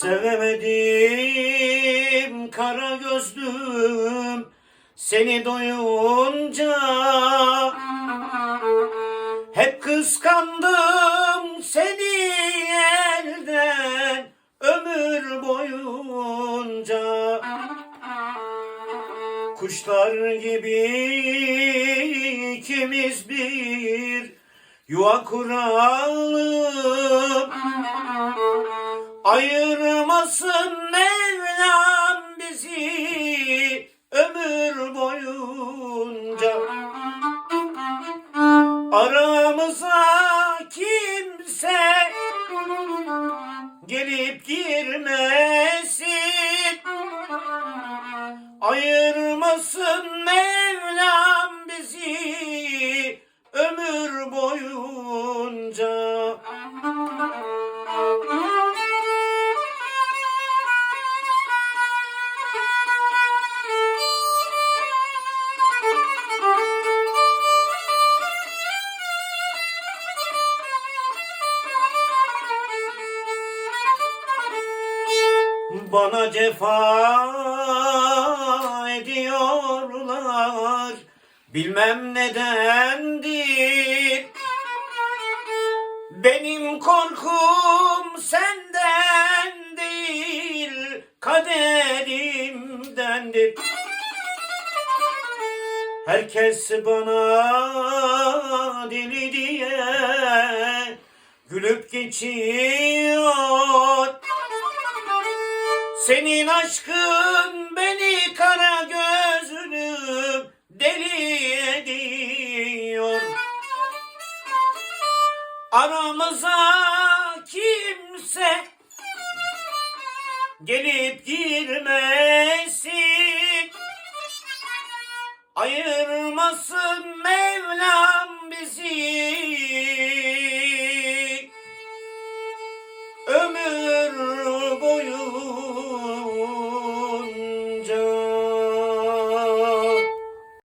Sevemedim kara gözlüm seni doyunca. Hep kıskandım seni elden ömür boyunca. Kuşlar gibi ikimiz bir yuva kuralım Ayırmasın Mevlam Bana cefa ediyorlar. Bilmem nedendir Benim korkum senden değil Kaderimdendir. Herkes bana deli diye Gülüp geçiyor senin aşkın beni kara gözlüm deli ediyor. Aramıza kimse gelip girmesin. Ayırmasın Mevlam bizi